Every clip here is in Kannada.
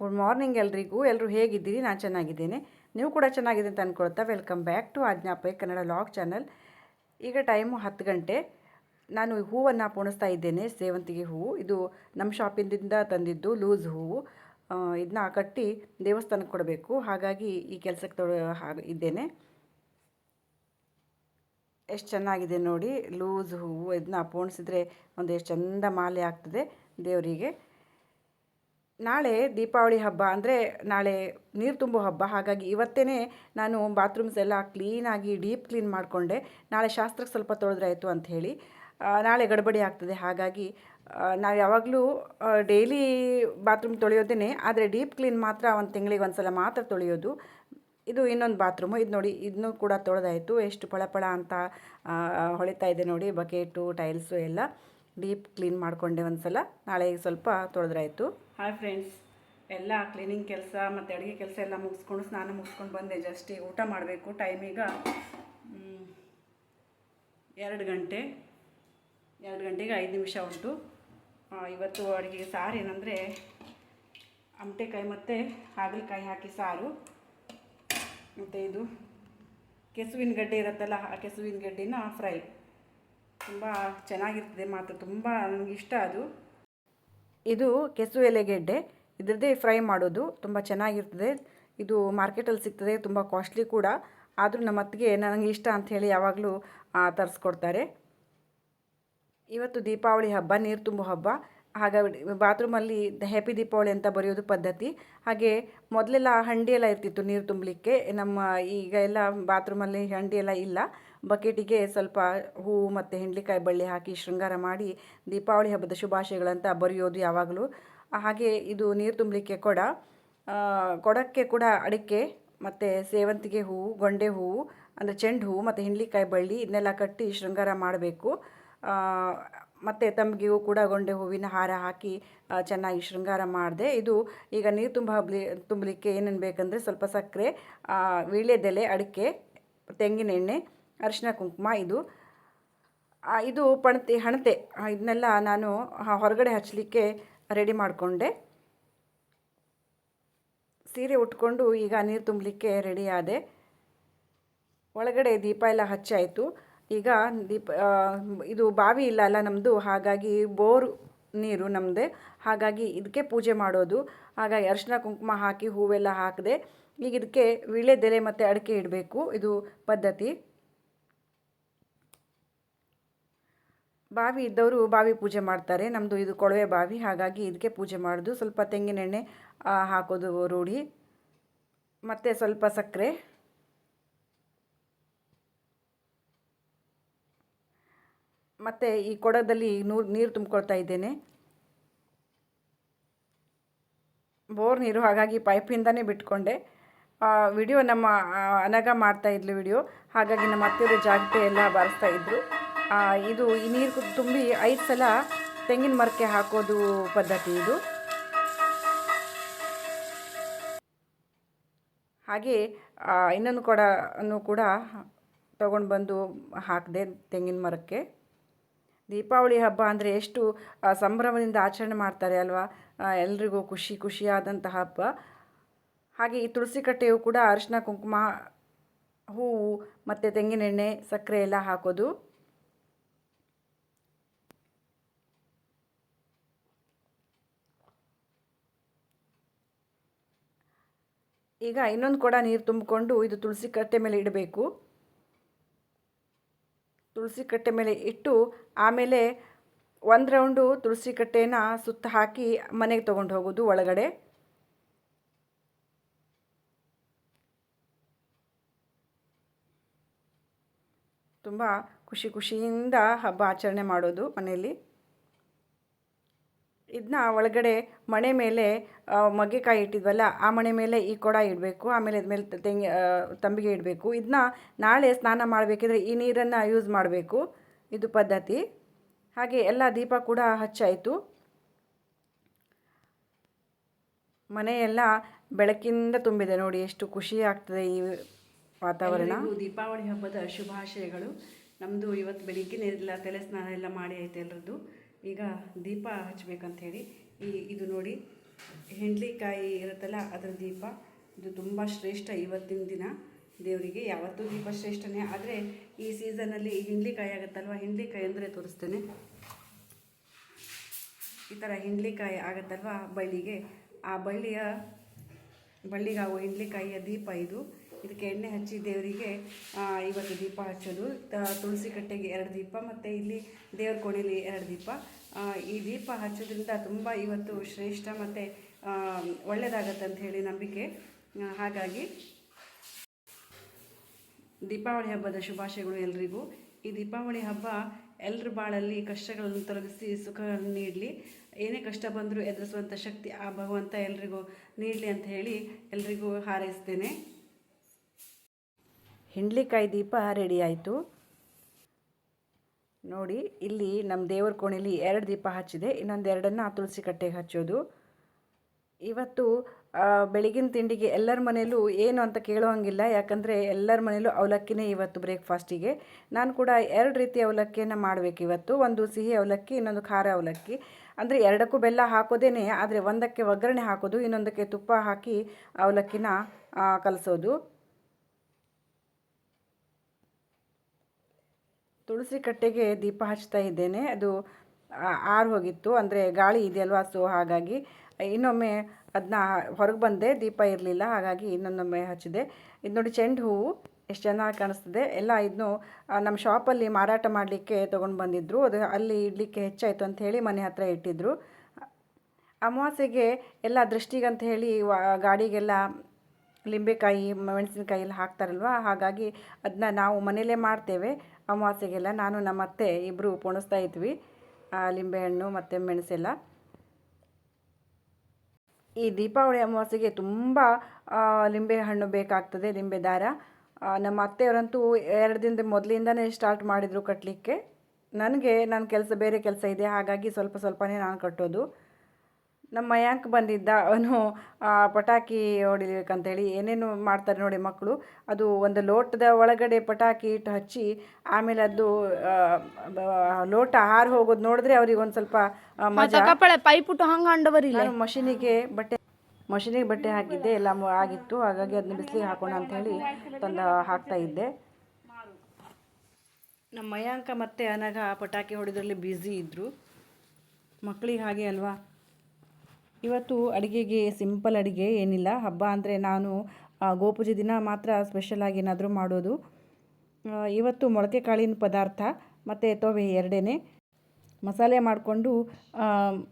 ಗುಡ್ ಮಾರ್ನಿಂಗ್ ಎಲ್ರಿಗೂ. ಎಲ್ಲರೂ ಹೇಗಿದ್ದೀರಿ? ನಾನು ಚೆನ್ನಾಗಿದ್ದೇನೆ. ನೀವು ಕೂಡ ಚೆನ್ನಾಗಿದೆ ಅಂತ ಅಂದ್ಕೊಳ್ತಾ ವೆಲ್ಕಮ್ ಬ್ಯಾಕ್ ಟು ಆಜ್ಞಾಪೈ ಕನ್ನಡ ಲಾಗ್ ಚಾನಲ್ ಈಗ ಟೈಮು ಹತ್ತು ಗಂಟೆ. ನಾನು ಹೂವನ್ನು ಪೋಣಿಸ್ತಾ ಇದ್ದೇನೆ, ಸೇವಂತಿಗೆ ಹೂವು. ಇದು ನಮ್ಮ ಶಾಪಿಂದಿಂದ ತಂದಿದ್ದು ಲೂಸ್ ಹೂವು. ಇದನ್ನ ಕಟ್ಟಿ ದೇವಸ್ಥಾನಕ್ಕೆ ಕೊಡಬೇಕು. ಹಾಗಾಗಿ ಈ ಕೆಲಸಕ್ಕೆ ತೊಡ ಇದ್ದೇನೆ. ಎಷ್ಟು ಚೆನ್ನಾಗಿದೆ ನೋಡಿ ಲೂಸ್ ಹೂವು. ಇದನ್ನ ಪೋಣಿಸಿದ್ರೆ ಒಂದು ಎಷ್ಟು ಚಂದ ಮಾಲೆ ಆಗ್ತದೆ ದೇವರಿಗೆ. ನಾಳೆ ದೀಪಾವಳಿ ಹಬ್ಬ ಅಂದರೆ ನಾಳೆ ನೀರು ತುಂಬೋ ಹಬ್ಬ. ಹಾಗಾಗಿ ಇವತ್ತೇ ನಾನು ಬಾತ್ರೂಮ್ಸ್ ಎಲ್ಲ ಕ್ಲೀನಾಗಿ ಡೀಪ್ ಕ್ಲೀನ್ ಮಾಡಿಕೊಂಡೆ. ನಾಳೆ ಶಾಸ್ತ್ರಕ್ಕೆ ಸ್ವಲ್ಪ ತೊಳೆದ್ರೆ ಅಂತ ಹೇಳಿ. ನಾಳೆ ಗಡಬಡಿ ಆಗ್ತದೆ. ಹಾಗಾಗಿ ನಾವು ಯಾವಾಗಲೂ ಡೈಲಿ ಬಾತ್ರೂಮ್ ತೊಳೆಯೋದೇ ಆದರೆ ಡೀಪ್ ಕ್ಲೀನ್ ಮಾತ್ರ ಒಂದು ತಿಂಗಳಿಗೆ ಒಂದು ಸಲ ಮಾತ್ರ ತೊಳೆಯೋದು. ಇದು ಇನ್ನೊಂದು ಬಾತ್ರೂಮು ಇದು ನೋಡಿ ಇದನ್ನು ಕೂಡ ತೊಳೆದಾಯಿತು. ಎಷ್ಟು ಪಳಪಳ ಅಂತ ಹೊಳಿತಾ ಇದೆ ನೋಡಿ. ಬಕೆಟು ಟೈಲ್ಸು ಎಲ್ಲ. ಡೀಪ್ ಕ್ಲೀನ್ ಮಾಡಿಕೊಂಡೆ ಒಂದು ಸಲ ನಾಳೆ ಸ್ವಲ್ಪ ತೊಳೆದ್ರಾಯಿತು. Hi friends. ಎಲ್ಲ ಕ್ಲೀನಿಂಗ್ ಕೆಲಸ ಮತ್ತು ಅಡುಗೆ ಕೆಲಸ ಎಲ್ಲ ಮುಗಿಸ್ಕೊಂಡು ಸ್ನಾನ ಮುಗಿಸ್ಕೊಂಡು ಬಂದೆ. ಜಸ್ಟ್ ಈಗ ಊಟ ಮಾಡಬೇಕು. ಟೈಮೀಗ ಎರಡು ಗಂಟೆ. ಎರಡು ಗಂಟೆಗೆ ಐದು ನಿಮಿಷ ಉಂಟು. ಇವತ್ತು ಅಡುಗೆಗೆ ಸಾರು ಏನಂದರೆ ಅಮಟೆಕಾಯಿ ಮತ್ತು ಹಾಗಲಕಾಯಿ ಹಾಕಿ ಸಾರು. ಮತ್ತು ಇದು ಕೆಸುವಿನ ಗಡ್ಡೆ ಇರುತ್ತಲ್ಲ, ಆ ಕೆಸುವಿನ ಗಡ್ಡೆನ ಫ್ರೈ. ತುಂಬ ಚೆನ್ನಾಗಿರ್ತದೆ ಮಾತ್ರ, ತುಂಬ ನನಗೆ ಇಷ್ಟ ಅದು. ಇದು ಕೆಸು ಎಲೆಗೆಡ್ಡೆ, ಇದರದ್ದೇ ಫ್ರೈ ಮಾಡೋದು ತುಂಬ ಚೆನ್ನಾಗಿರ್ತದೆ. ಇದು ಮಾರ್ಕೆಟಲ್ಲಿ ಸಿಗ್ತದೆ, ತುಂಬ ಕಾಸ್ಟ್ಲಿ ಕೂಡ. ಆದರೂ ನಮ್ಮ ಅತ್ತಿಗೆ ನನಗೆ ಇಷ್ಟ ಅಂಥೇಳಿ ಯಾವಾಗಲೂ ತರಿಸ್ಕೊಡ್ತಾರೆ. ಇವತ್ತು ದೀಪಾವಳಿ ಹಬ್ಬ, ನೀರು ತುಂಬ ಹಬ್ಬ. ಹಾಗಾಗಿ, ಬಾತ್ರೂಮಲ್ಲಿ ಹ್ಯಾಪಿ ದೀಪಾವಳಿ ಅಂತ ಬರೆಯೋದು ಪದ್ಧತಿ. ಹಾಗೆ ಮೊದಲೆಲ್ಲ ಹಂಡಿ ಎಲ್ಲ ಇರ್ತಿತ್ತು ನೀರು ತುಂಬಲಿಕ್ಕೆ. ನಮ್ಮ ಈಗ ಎಲ್ಲ ಬಾತ್ರೂಮಲ್ಲಿ ಹಂಡಿ ಎಲ್ಲ ಇಲ್ಲ. ಬಕೆಟಿಗೆ ಸ್ವಲ್ಪ ಹೂವು ಮತ್ತು ಹಿಂಡ್ಲಿಕಾಯಿ ಬಳ್ಳಿ ಹಾಕಿ ಶೃಂಗಾರ ಮಾಡಿ ದೀಪಾವಳಿ ಹಬ್ಬದ ಶುಭಾಶಯಗಳಂತ ಬರೆಯೋದು ಯಾವಾಗಲೂ. ಹಾಗೆ ಇದು ನೀರು ತುಂಬಲಿಕ್ಕೆ ಕೊಡ. ಕೊಡಕ್ಕೆ ಕೂಡ ಅಡಿಕೆ ಮತ್ತು ಸೇವಂತಿಗೆ ಹೂವು ಗೊಂಡೆ ಹೂವು ಅಂದರೆ ಚೆಂಡು ಹೂವು ಮತ್ತು ಹಿಂಡ್ಲಿಕಾಯಿ ಬಳ್ಳಿ ಇದನ್ನೆಲ್ಲ ಕಟ್ಟಿ ಶೃಂಗಾರ ಮಾಡಬೇಕು. ಮತ್ತು ತಂಬಿಗೆಗೂ ಕೂಡ ಗೊಂಡೆ ಹೂವಿನ ಹಾರ ಹಾಕಿ ಚೆನ್ನಾಗಿ ಶೃಂಗಾರ ಮಾಡಿದೆ. ಇದು ಈಗ ನೀರು ತುಂಬ ತುಂಬಲಿಕ್ಕೆ ಏನೇನು ಬೇಕಂದರೆ ಸ್ವಲ್ಪ ಸಕ್ಕರೆ ವೀಳ್ಯದೆಲೆ, ಅಡಿಕೆ ತೆಂಗಿನ ಎಣ್ಣೆ ಅರಿಶಿನ ಕುಂಕುಮ, ಇದು ಇದು ಪಣತೆ, ಹಣತೆ ಇದನ್ನೆಲ್ಲ ನಾನು ಹೊರಗಡೆ ಹಚ್ಚಲಿಕ್ಕೆ ರೆಡಿ ಮಾಡಿಕೊಂಡೆ. ಸೀರೆ ಉಟ್ಕೊಂಡು ಈಗ ನೀರು ತುಂಬಲಿಕ್ಕೆ ರೆಡಿ ಆದೆ. ಒಳಗಡೆ ದೀಪ ಎಲ್ಲ ಹಚ್ಚಾಯಿತು ಈಗ ದೀಪ ಇದು ಬಾವಿ ಇಲ್ಲ ಅಲ್ಲ ನಮ್ಮದು ಹಾಗಾಗಿ ಬೋರ್ ನೀರು ನಮ್ಮದೇ ಹಾಗಾಗಿ ಇದಕ್ಕೆ ಪೂಜೆ ಮಾಡೋದು. ಹಾಗಾಗಿ ಅರಿಶಿನ ಕುಂಕುಮ ಹಾಕಿ ಹೂವೆಲ್ಲ ಹಾಕಿದೆ, ಈಗ ಇದಕ್ಕೆ ವೀಳ್ಯದೆಲೆ ಮತ್ತು ಅಡಿಕೆ ಇಡಬೇಕು. ಇದು ಪದ್ಧತಿ. ಬಾವಿ ಇದ್ದವರು ಬಾವಿ ಪೂಜೆ ಮಾಡ್ತಾರೆ. ನಮ್ಮದು ಇದು ಕೊಳವೆ ಬಾವಿ. ಹಾಗಾಗಿ ಇದಕ್ಕೆ ಪೂಜೆ ಮಾಡೋದು. ಸ್ವಲ್ಪ ತೆಂಗಿನೆಣ್ಣೆ ಹಾಕೋದು ರೂಢಿ. ಮತ್ತು ಸ್ವಲ್ಪ ಸಕ್ಕರೆ. ಮತ್ತು ಈ ಕೊಡದಲ್ಲಿ ನೂರು, ನೀರು ತುಂಬಿಕೊಳ್ತಾ ಇದ್ದೇನೆ. ಬೋರ್ ನೀರು. ಹಾಗಾಗಿ ಪೈಪಿಂದನೇ ಬಿಟ್ಕೊಂಡೆ. ವಿಡಿಯೋ ನಮ್ಮ ಅನಗ ಮಾಡ್ತಾ ಇದ್ಲು ವಿಡಿಯೋ. ಹಾಗಾಗಿ ನಮ್ಮ ಅತ್ತೆಯವರು ಜಾಗತೆ ಎಲ್ಲ ಬಾರಿಸ್ತಾ ಇದ್ದರು ಇದು ಈ ನೀರು ತುಂಬಿ ಐದು ಸಲ ತೆಂಗಿನ ಮರಕ್ಕೆ ಹಾಕೋದು ಪದ್ಧತಿ ಇದು. ಹಾಗೆ ಇನ್ನೊಂದು ಕೊಡ ಕೂಡ ತಗೊಂಡು ಬಂದು ಹಾಕಿದೆ ತೆಂಗಿನ ಮರಕ್ಕೆ. ದೀಪಾವಳಿ ಹಬ್ಬ ಅಂದರೆ ಎಷ್ಟು ಸಂಭ್ರಮದಿಂದ ಆಚರಣೆ ಮಾಡ್ತಾರೆ ಅಲ್ವಾ? ಎಲ್ರಿಗೂ ಖುಷಿ ಖುಷಿಯಾದಂತಹ ಹಬ್ಬ. ಹಾಗೆ ಈ ತುಳಸಿ ಕಟ್ಟೆಯು ಕೂಡ ಅರಿಶಿನ, ಕುಂಕುಮ, ಹೂವು ಮತ್ತು ತೆಂಗಿನೆಣ್ಣೆ, ಸಕ್ಕರೆ ಎಲ್ಲ ಹಾಕೋದು. ಈಗ ಇನ್ನೊಂದು ಕೊಡ ನೀರು ತುಂಬಿಕೊಂಡು ಇದು ತುಳಸಿ ಕಟ್ಟೆ ಮೇಲೆ ಇಡಬೇಕು. ತುಳಸಿ ಕಟ್ಟೆ ಮೇಲೆ ಇಟ್ಟು ಆಮೇಲೆ ಒಂದು ರೌಂಡು ತುಳಸಿ ಕಟ್ಟೆನ ಸುತ್ತ ಹಾಕಿ ಮನೆಗೆ ತೊಗೊಂಡು ಹೋಗೋದು ಒಳಗಡೆ. ತುಂಬ ಖುಷಿ ಖುಷಿಯಿಂದ ಹಬ್ಬ ಆಚರಣೆ ಮಾಡೋದು ಮನೆಯಲ್ಲಿ. ಇದನ್ನ ಒಳಗಡೆ ಮಣೆ ಮೇಲೆ ಮಗ್ಗೆಕಾಯಿ ಇಟ್ಟಿದ್ವಲ್ಲ, ಆ ಮಣೆ ಮೇಲೆ ಈ ಕೊಡ ಇಡಬೇಕು, ಆಮೇಲೆ ಮೇಲೆ ತೆಂಗಿ ತಂಬಿಗೆ ಇಡಬೇಕು. ಇದನ್ನ ನಾಳೆ ಸ್ನಾನ ಮಾಡಬೇಕಿದ್ರೆ ಈ ನೀರನ್ನು ಯೂಸ್ ಮಾಡಬೇಕು. ಇದು ಪದ್ಧತಿ. ಹಾಗೆ ಎಲ್ಲ ದೀಪ ಕೂಡ ಹಚ್ಚಾಯಿತು. ಮನೆಯೆಲ್ಲ ಬೆಳಕಿಂದ ತುಂಬಿದೆ ನೋಡಿ, ಎಷ್ಟು ಖುಷಿ ಆಗ್ತದೆ ಈ ವಾತಾವರಣ. ದೀಪಾವಳಿ ಹಬ್ಬದ ಶುಭಾಶಯಗಳು. ನಮ್ಮದು ಇವತ್ತು ಬೆಳಿಗ್ಗೆ ಎಲ್ಲ ತಲೆ ಸ್ನಾನ ಎಲ್ಲ ಮಾಡಿ ಆಯ್ತು ಎಲ್ಲರದ್ದು ಈಗ ದೀಪ ಹಚ್ಚಬೇಕಂಥೇಳಿ ಈ ಇದು ನೋಡಿ, ಹೆಂಡ್ಲಿಕಾಯಿ ಇರುತ್ತಲ್ಲ ಅದರ ದೀಪ, ಇದು ತುಂಬ ಶ್ರೇಷ್ಠ ಇವತ್ತಿನ ದಿನ. ದೇವರಿಗೆ ಯಾವತ್ತೂ ದೀಪ ಶ್ರೇಷ್ಠನೇ. ಆದರೆ ಈ ಸೀಸನಲ್ಲಿ ಹಿಂಡ್ಲಿಕಾಯಿ ಆಗುತ್ತಲ್ವ? ಹಿಂಡ್ಲಿಕಾಯಿ ಅಂದರೆ ತೋರಿಸ್ತೇನೆ. ಈ ಥರ ಹಿಂಡ್ಲಿಕಾಯಿ ಆಗುತ್ತಲ್ವ? ಬಳ್ಳಿಗೆ. ಆ ಬಳ್ಳಿಯ ಬಳ್ಳಿಗಾಗುವ ಹಿಂಡ್ಲಿಕಾಯಿಯ ದೀಪ ಇದು. ಇದಕ್ಕೆ ಎಣ್ಣೆ ಹಚ್ಚಿ ದೇವರಿಗೆ ಇವತ್ತು ದೀಪ ಹಚ್ಚೋದು. ತುಳಸಿ ಕಟ್ಟೆಗೆ ಎರಡು ದೀಪ, ಮತ್ತು ಇಲ್ಲಿ ದೇವ್ರ ಕೋಣೆಯಲ್ಲಿ ಎರಡು ದೀಪ. ಈ ದೀಪ ಹಚ್ಚೋದ್ರಿಂದ ತುಂಬ ಇವತ್ತು ಶ್ರೇಷ್ಠ ಮತ್ತು ಒಳ್ಳೆಯದಾಗತ್ತೆ ಅಂತ ಹೇಳಿ ನಂಬಿಕೆ. ಹಾಗಾಗಿ ದೀಪಾವಳಿ ಹಬ್ಬದ ಶುಭಾಶಯಗಳು ಎಲ್ರಿಗೂ. ಈ ದೀಪಾವಳಿ ಹಬ್ಬ ಎಲ್ಲರ ಬಾಳಲ್ಲಿ ಕಷ್ಟಗಳನ್ನು ತೊಲಗಿಸಿ ಸುಖಗಳನ್ನು ನೀಡಲಿ. ಏನೇ ಕಷ್ಟ ಬಂದರೂ ಎದುರಿಸುವಂಥ ಶಕ್ತಿ ಆ ಭಗವಂತ ಎಲ್ರಿಗೂ ನೀಡಲಿ ಅಂತ ಹೇಳಿ ಎಲ್ರಿಗೂ ಹಾರೈಸ್ತೇನೆ. ಹಿಂಡ್ಲಿಕಾಯಿ ದೀಪ ರೆಡಿ ಆಯಿತು. ನೋಡಿ, ಇಲ್ಲಿ ನಮ್ಮ ದೇವರ ಕೋಣೆಯಲ್ಲಿ ಎರಡು ದೀಪ ಹಚ್ಚಿದೆ. ಇನ್ನೊಂದು ಎರಡನ್ನು ತುಳಸಿ ಕಟ್ಟೆಗೆ ಹಚ್ಚೋದು. ಇವತ್ತು ಬೆಳಗಿನ ತಿಂಡಿಗೆ ಎಲ್ಲರ ಮನೆಯಲ್ಲೂ ಏನು ಅಂತ ಕೇಳುವಂಗಿಲ್ಲ. ಯಾಕಂದರೆ ಎಲ್ಲರ ಮನೆಯಲ್ಲೂ ಅವಲಕ್ಕಿನೇ ಇವತ್ತು ಬ್ರೇಕ್ಫಾಸ್ಟಿಗೆ. ನಾನು ಕೂಡ ಎರಡು ರೀತಿಯ ಅವಲಕ್ಕಿಯನ್ನು ಮಾಡಬೇಕು ಇವತ್ತು. ಒಂದು ಸಿಹಿ ಅವಲಕ್ಕಿ, ಇನ್ನೊಂದು ಖಾರ ಅವಲಕ್ಕಿ. ಅಂದರೆ ಎರಡಕ್ಕೂ ಬೆಲ್ಲ ಹಾಕೋದೇನೆ, ಆದರೆ ಒಂದಕ್ಕೆ ಒಗ್ಗರಣೆ ಹಾಕೋದು, ಇನ್ನೊಂದಕ್ಕೆ ತುಪ್ಪ ಹಾಕಿ ಅವಲಕ್ಕಿನ ಕಲಸೋದು. ತುಳಸಿ ಕಟ್ಟೆಗೆ ದೀಪ ಹಚ್ತಾ ಇದ್ದೇನೆ. ಅದು ಆರು ಹೋಗಿತ್ತು. ಅಂದರೆ ಗಾಳಿ ಇದೆಯಲ್ವಾ? ಸೊ ಹಾಗಾಗಿ ಇನ್ನೊಮ್ಮೆ ಅದನ್ನ ಹೊರಗೆ ಬಂದೆ. ದೀಪ ಇರಲಿಲ್ಲ. ಹಾಗಾಗಿ ಇನ್ನೊಂದೊಮ್ಮೆ ಹಚ್ಚಿದೆ. ಇದು ನೋಡಿ ಚೆಂಡು ಹೂವು. ಎಷ್ಟು ಚೆನ್ನಾಗಿ ಕಾಣಿಸ್ತದೆ. ಎಲ್ಲ ಇದನ್ನು ನಮ್ಮ ಶಾಪಲ್ಲಿ ಮಾರಾಟ ಮಾಡಲಿಕ್ಕೆ ತೊಗೊಂಡು ಬಂದಿದ್ದರು ಅದು ಅಲ್ಲಿ ಇಡಲಿಕ್ಕೆ ಹೆಚ್ಚಾಯಿತು ಅಂತ ಹೇಳಿ ಮನೆ ಹತ್ತಿರ ಇಟ್ಟಿದ್ದರು ಅಮಾವಾಸ್ಯೆಗೆ ಎಲ್ಲ ದೃಷ್ಟಿಗಂತ ಹೇಳಿ ವ- ಗಾಡಿಗೆಲ್ಲ ಲಿಂಬೆಕಾಯಿ, ಮೆಣಸಿನಕಾಯಿ ಎಲ್ಲ ಹಾಕ್ತಾರಲ್ವ? ಹಾಗಾಗಿ ಅದನ್ನ ನಾವು ಮನೆಯಲ್ಲೇ ಮಾಡ್ತೇವೆ. ಅಮಾವಾಸ್ಯೆಗೆಲ್ಲ ನಾನು ನಮ್ಮ ಅತ್ತೆ ಇಬ್ಬರು ಪೋಣಿಸ್ತಾ ಇದ್ವಿ ಲಿಂಬೆಹಣ್ಣು ಮತ್ತು ಮೆಣಸೆಲ್ಲ. ಈ ದೀಪಾವಳಿ ಅಮಾವಾಸ್ಯೆಗೆ ತುಂಬ ಆ, ಲಿಂಬೆ ಹಣ್ಣು ಬೇಕಾಗ್ತದೆ ಲಿಂಬೆ ದಾರ. ನಮ್ಮ ಅತ್ತೆಯವರಂತೂ ಎರಡು ದಿನದ ಮೊದಲಿಂದನೇ ಸ್ಟಾರ್ಟ್ ಮಾಡಿದರು ಕಟ್ಟಲಿಕ್ಕೆ ನನಗೆ ನನ್ನ ಕೆಲಸ ಬೇರೆ ಕೆಲಸ ಇದೆ ಹಾಗಾಗಿ ಸ್ವಲ್ಪ ಸ್ವಲ್ಪನೇ ನಾನು ಕಟ್ಟೋದು. ನಮ್ಮ ಮಯಾಂಕ್ ಬಂದಿದ್ದ ಅವನು ಪಟಾಕಿ ಹೊಡಿಬೇಕಂತೇಳಿ ಏನೇನು ಮಾಡ್ತಾರೆ ನೋಡಿ ಮಕ್ಕಳು. ಅದು ಒಂದು ಲೋಟದ ಒಳಗಡೆ ಪಟಾಕಿ ಇಟ್ಟು ಹಚ್ಚಿ ಆಮೇಲೆ ಅದು ಲೋಟ ಹಾರು ಹೋಗೋದು ನೋಡಿದ್ರೆ ಅವ್ರಿಗೆ ಒಂದು ಸ್ವಲ್ಪ ಪೈಪುಟ್ಟು ನಾನು ಮಷೀನಿಗೆ ಬಟ್ಟೆ ಮಷೀನಿಗೆ ಬಟ್ಟೆ ಹಾಕಿದ್ದೆ ಎಲ್ಲ ಆಗಿತ್ತು. ಹಾಗಾಗಿ ಅದನ್ನ ಬಿಸಿಲಿಗೆ ಹಾಕೋಣ ಅಂತ ಹೇಳಿ ತಂದು ಹಾಕ್ತಾ ಇದ್ದೆ. ನಮ್ಮ ಮಯಾಂಕ ಮತ್ತೆ ಅನಗ ಪಟಾಕಿ ಹೊಡೆದ್ರಲ್ಲಿ ಬ್ಯುಸಿ ಇದ್ದರು ಮಕ್ಕಳಿಗೆ ಹಾಗೆ ಅಲ್ವಾ? ಇವತ್ತು ಅಡುಗೆಗೆ ಸಿಂಪಲ್ ಅಡುಗೆ ಏನಿಲ್ಲ. ಹಬ್ಬ ಅಂದರೆ ನಾನು ಗೋಪೂಜೆ ದಿನ ಮಾತ್ರ ಸ್ಪೆಷಲಾಗಿ ಏನಾದರೂ ಮಾಡೋದು. ಇವತ್ತು ಮೊಳಕೆ ಕಾಳಿನ ಪದಾರ್ಥ ಮತ್ತು ತೊವೆ ಎರಡೇ ಮಸಾಲೆ ಮಾಡಿಕೊಂಡು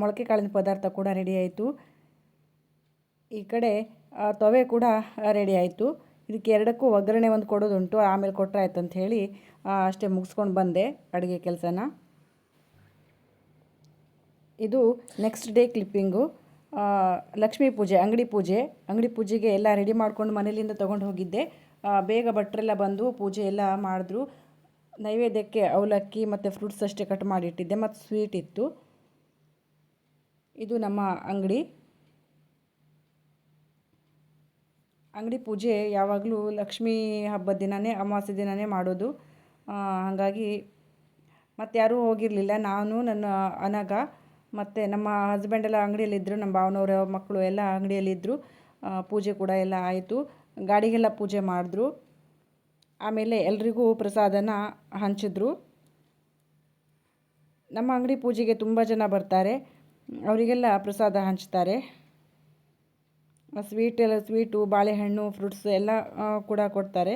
ಮೊಳಕೆ ಕಾಳಿನ ಪದಾರ್ಥ ಕೂಡ ರೆಡಿ ಆಯಿತು. ಈ ಕಡೆ ತೊವೆ ಕೂಡ ರೆಡಿ ಆಯಿತು. ಇದಕ್ಕೆ ಎರಡಕ್ಕೂ ಒಗ್ಗರಣೆ ಒಂದು ಕೊಡೋದುಂಟು. ಆಮೇಲೆ ಕೊಟ್ಟರೆ ಆಯ್ತು ಅಂತ ಹೇಳಿ ಅಷ್ಟೇ ಮುಗಿಸ್ಕೊಂಡು ಬಂದೆ ಅಡುಗೆ ಕೆಲಸನ. ಇದು ನೆಕ್ಸ್ಟ್ ಡೇ ಕ್ಲಿಪ್ಪಿಂಗು ಲಕ್ಷ್ಮೀ ಪೂಜೆ, ಅಂಗಡಿ ಪೂಜೆ. ಅಂಗಡಿ ಪೂಜೆಗೆ ಎಲ್ಲ ರೆಡಿ ಮಾಡ್ಕೊಂಡು ಮನೇಲಿಂದ ತೊಗೊಂಡು ಹೋಗಿದ್ದೆ. ಬೇಗ ಭಟ್ರೆಲ್ಲ ಬಂದು ಪೂಜೆ ಎಲ್ಲ ಮಾಡಿದ್ರು. ನೈವೇದ್ಯಕ್ಕೆ ಅವಲಕ್ಕಿ ಮತ್ತು ಫ್ರೂಟ್ಸ್ ಅಷ್ಟೇ ಕಟ್ ಮಾಡಿಟ್ಟಿದ್ದೆ. ಮತ್ತು ಸ್ವೀಟ್ ಇತ್ತು. ಇದು ನಮ್ಮ ಅಂಗಡಿ. ಅಂಗಡಿ ಪೂಜೆ ಯಾವಾಗಲೂ ಲಕ್ಷ್ಮೀ ಹಬ್ಬದ ದಿನವೇ ಅಮಾವಾಸ್ಯೆ ದಿನವೇ ಮಾಡೋದು. ಹಾಗಾಗಿ ಮತ್ತು ಯಾರೂ ಹೋಗಿರಲಿಲ್ಲ. ನಾನು, ನನ್ನ ಅನಗ. ಮತ್ತು ನಮ್ಮ ಹಸ್ಬೆಂಡ್ ಎಲ್ಲ ಅಂಗಡಿಯಲ್ಲಿದ್ದರು ನಮ್ಮ ಭಾವನವ್ರ, ಮಕ್ಕಳು ಎಲ್ಲ ಅಂಗಡಿಯಲ್ಲಿದ್ದರು ಪೂಜೆ ಕೂಡ ಎಲ್ಲ ಆಯಿತು. ಗಾಡಿಗೆಲ್ಲ ಪೂಜೆ ಮಾಡಿದ್ರು. ಆಮೇಲೆ ಎಲ್ರಿಗೂ ಪ್ರಸಾದನ ಹಂಚಿದ್ರು. ನಮ್ಮ ಅಂಗಡಿ ಪೂಜೆಗೆ ತುಂಬ ಜನ ಬರ್ತಾರೆ. ಅವರಿಗೆಲ್ಲ ಪ್ರಸಾದ ಹಂಚ್ತಾರೆ. ಸ್ವೀಟ್ ಎಲ್ಲ ಸ್ವೀಟು ಬಾಳೆಹಣ್ಣು ಫ್ರೂಟ್ಸ್ ಎಲ್ಲ ಕೂಡ ಕೊಡ್ತಾರೆ.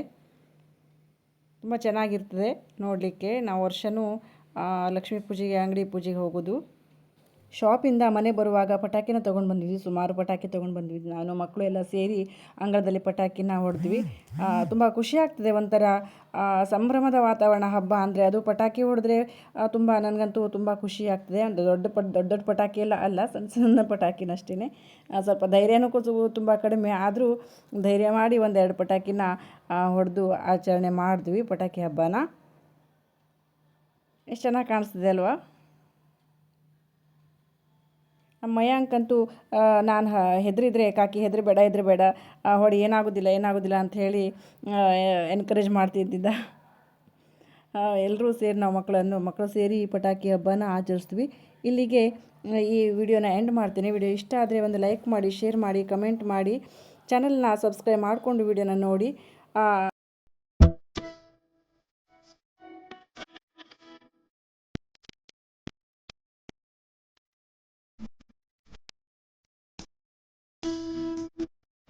ತುಂಬ ಚೆನ್ನಾಗಿರ್ತದೆ ನೋಡಲಿಕ್ಕೆ. ನಾವು ವರ್ಷವೂ ಲಕ್ಷ್ಮೀ ಪೂಜೆಗೆ, ಅಂಗಡಿ ಪೂಜೆಗೆ ಹೋಗೋದು. ಶಾಪಿಂದ ಮನೆ ಬರುವಾಗ ಪಟಾಕಿನ ತೊಗೊಂಡು ಬಂದಿದ್ವಿ. ಸುಮಾರು ಪಟಾಕಿ ತೊಗೊಂಡು ಬಂದ್ವಿ ನಾನು, ಮಕ್ಕಳು ಎಲ್ಲ ಸೇರಿ ಅಂಗಳದಲ್ಲಿ ಪಟಾಕಿನ ಹೊಡೆದ್ವಿ. ತುಂಬ ಖುಷಿ ಆಗ್ತದೆ ಒಂಥರ ಸಂಭ್ರಮದ ವಾತಾವರಣ ಹಬ್ಬ ಅಂದರೆ ಅದು ಪಟಾಕಿ ಹೊಡೆದ್ರೆ ತುಂಬ ನನಗಂತೂ ತುಂಬ ಖುಷಿ ಆಗ್ತದೆ. ಅಂದರೆ ದೊಡ್ಡ ಪಟ್ ದೊಡ್ಡ ದೊಡ್ಡ ಪಟಾಕಿ ಎಲ್ಲ ಅಲ್ಲ, ಸಣ್ಣ ಸಣ್ಣ ಪಟಾಕಿನಷ್ಟೇ ಸ್ವಲ್ಪ ಧೈರ್ಯನೂ ತುಂಬ ಕಡಿಮೆ ಆದರೂ ಧೈರ್ಯ ಮಾಡಿ ಒಂದೆರಡು ಪಟಾಕಿನ ಹೊಡೆದು ಆಚರಣೆ ಮಾಡಿದ್ವಿ ಪಟಾಕಿ ಹಬ್ಬನ. ಎಷ್ಟು ಚೆನ್ನಾಗಿ ಕಾಣಿಸ್ತದೆ ಅಲ್ವಾ? ಮಯಾಂಕಂತೂ ನಾನು ಹೆದರಿದ್ರೆ ಕಾಕಿ ಹೆದರಿ ಬೇಡ ಹೆದರಿ ಬೇಡ ಹೊಡಿ, ಏನಾಗೋದಿಲ್ಲ ಏನಾಗೋದಿಲ್ಲ ಅಂತ ಹೇಳಿ ಎನ್ಕರೇಜ್ ಮಾಡ್ತಿದ್ದಿದ್ದ ಎಲ್ಲರೂ ಸೇರಿ ನಾವು ಮಕ್ಕಳನ್ನು, ಮಕ್ಕಳು ಸೇರಿ ಈ ಪಟಾಕಿ ಹಬ್ಬನ ಆಚರಿಸ್ತೀವಿ. ಇಲ್ಲಿಗೆ ಈ ವಿಡಿಯೋನ ಎಂಡ್ ಮಾಡ್ತೀನಿ. ವಿಡಿಯೋ ಇಷ್ಟ ಆದರೆ ಒಂದು ಲೈಕ್ ಮಾಡಿ ಶೇರ್ ಮಾಡಿ ಕಮೆಂಟ್ ಮಾಡಿ. ಚಾನಲ್ನ ಸಬ್ಸ್ಕ್ರೈಬ್ ಮಾಡಿಕೊಂಡು ವಿಡಿಯೋನ ನೋಡಿ.